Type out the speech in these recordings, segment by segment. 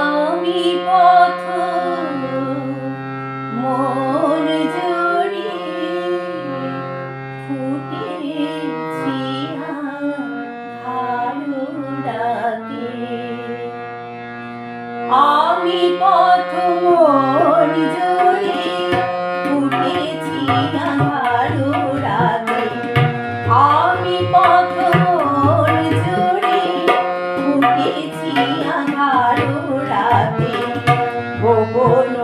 আমি পথ মোর জুড়ি ফুটেছি ভালো রাতে আমি পথ রাতে আমার রাতে গোপন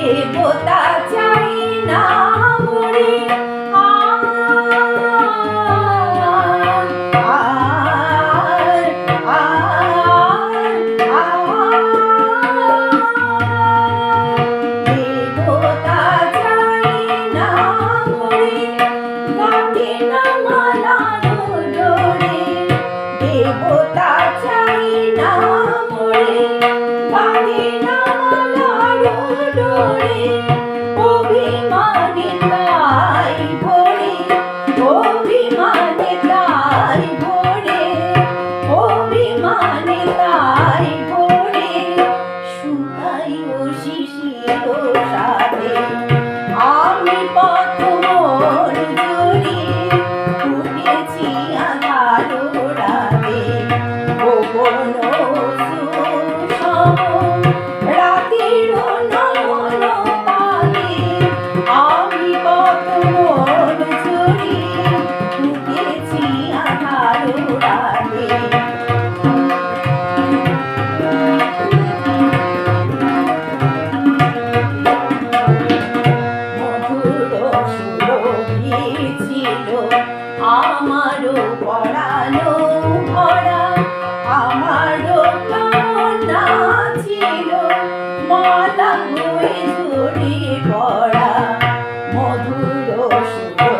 he put ভালো সুখ